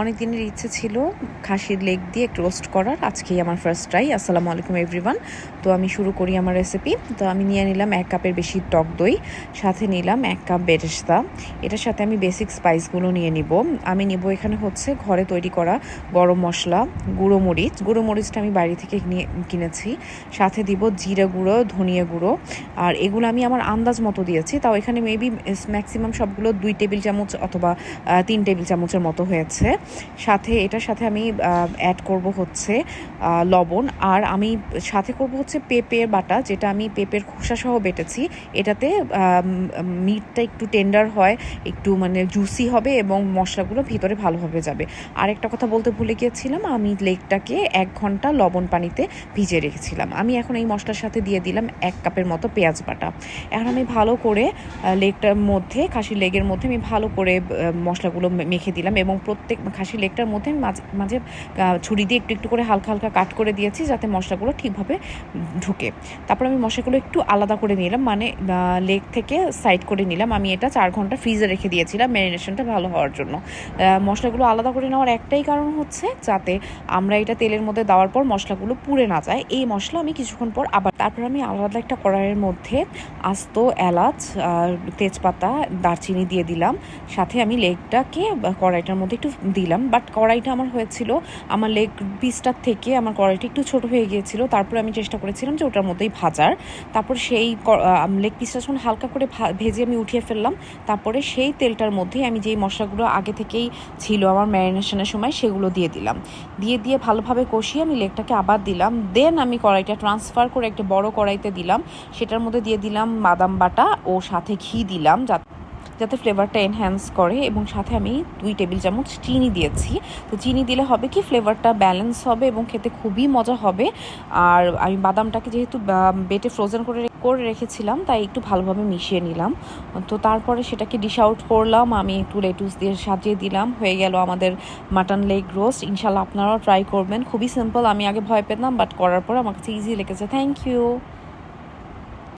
অনেক দিনের ইচ্ছে ছিল খাসির লেগ দিয়ে একটু রোস্ট করার। আজকেই আমার ফার্স্ট ট্রাই আসসালামু আলাইকুম এভরিওয়ান তো আমি শুরু করি আমার রেসিপি তো আমি নিয়ে নিলাম এক কাপের বেশি টক দই, সাথে নিলাম এক কাপ বেরেস্তা। এটার সাথে আমি বেসিক স্পাইসগুলো নিয়ে নিব। আমি নিব এখানে হচ্ছে ঘরে তৈরি করা গরম মশলা, গুঁড়ো মরিচ। গুঁড়ো মরিচটা আমি বাড়ি থেকে নিয়ে কিনেছি। সাথে দিব জিরা গুঁড়ো, ধনিয়া গুঁড়ো। আর এগুলো আমি আমার আন্দাজ মতো দিয়েছি। তাও এখানে মেবি ম্যাক্সিমাম সবগুলো দুই টেবিল চামচ অথবা তিন টেবিল চামচের মতো হয়েছে। সাথে, এটার সাথে আমি অ্যাড করব হচ্ছে লবণ। আর আমি সাথে করব হচ্ছে পেঁপের বাটা, যেটা আমি পেঁপের খোসা সহ বেটেছি। এটাতে মিটটা একটু টেন্ডার হয়, একটু মানে জুসি হবে এবং মশলাগুলো ভিতরে ভালোভাবে যাবে। আর একটা কথা বলতে ভুলে গিয়েছিলাম, আমি লেগটাকে এক ঘণ্টা লবণ পানিতে ভিজে রেখেছিলাম। আমি এখন এই মশলার সাথে দিয়ে দিলাম এক কাপের মতো পেঁয়াজ বাটা। এখন আমি ভালো করে লেগটার মধ্যে, খাসির লেগের মধ্যে আমি ভালো করে মশলাগুলো মেখে দিলাম এবং প্রত্যেক খাসির লেগটার মধ্যে মাঝে মাঝে ছুরি দিয়ে একটু একটু করে হালকা হালকা কাট করে দিয়েছি যাতে মশলাগুলো ঠিকভাবে ঢুকে। তারপর আমি মশলাগুলো একটু আলাদা করে নিলাম মানে লেগ থেকে সাইড করে নিলাম। আমি এটা চার ঘণ্টা ফ্রিজে রেখে দিয়েছিলাম ম্যারিনেশনটা ভালো হওয়ার জন্য। মশলাগুলো আলাদা করে নেওয়ার একটাই কারণ হচ্ছে যাতে আমরা এটা তেলের মধ্যে দেওয়ার পর মশলাগুলো পুড়ে না যায়। এই মশলা আমি কিছুক্ষণ পর আবার, তারপর আমি আলাদা একটা কড়াইয়ের মধ্যে আস্ত এলাচ তেজপাতা, দারচিনি দিয়ে দিলাম। সাথে আমি লেগটাকে কড়াইটার মধ্যে একটু দিলাম বাট কড়াইটা আমার হয়েছিল, আমার লেগ পিসটার থেকে আমার কড়াইটা একটু ছোট হয়ে গিয়েছিল, তারপরে আমি চেষ্টা করেছিলাম যে ওটার মধ্যেই ভাজার। তারপর সেই লেগ পিসটা যখন হালকা করে ভেজে আমি উঠিয়ে ফেললাম, তারপরে সেই তেলটার মধ্যে আমি যেই মশলাগুলো আগে থেকেই ছিল আমার ম্যারিনেশনের সময়, সেগুলো দিয়ে দিলাম। দিয়ে দিয়ে ভালোভাবে কষিয়ে আমি লেগটাকে আবার দিলাম। দেন আমি কড়াইটা ট্রান্সফার করে একটা বড় কড়াইতে দিলাম, সেটার মধ্যে দিয়ে দিলাম বাদাম বাটা ও সাথে ঘি দিলাম, যাতে যাতে ফ্লেভারটা এনহ্যান্স করে এবং সাথে আমি দুই টেবিল চামচ চিনি দিয়েছি। তো চিনি দিলে হবে কি ফ্লেভারটা ব্যালেন্স হবে এবং খেতে খুবই মজা হবে। আর আমি বাদামটাকে যেহেতু বেটে ফ্রোজেন করে করে রেখেছিলাম, তাই একটু ভালোভাবে মিশিয়ে নিলাম। তো তারপরে সেটাকে ডিশ আউট করলাম, আমি একটু লেটুস দিয়ে সাজিয়ে দিলাম। হয়ে গেল আমাদের মাটন লেগ রোস্ট ইনশাল্লাহ আপনারাও ট্রাই করবেন। খুবই সিম্পল আমি আগে ভয় পেতাম বাট করার পর আমার কাছে ইজি লেগেছে। Thank you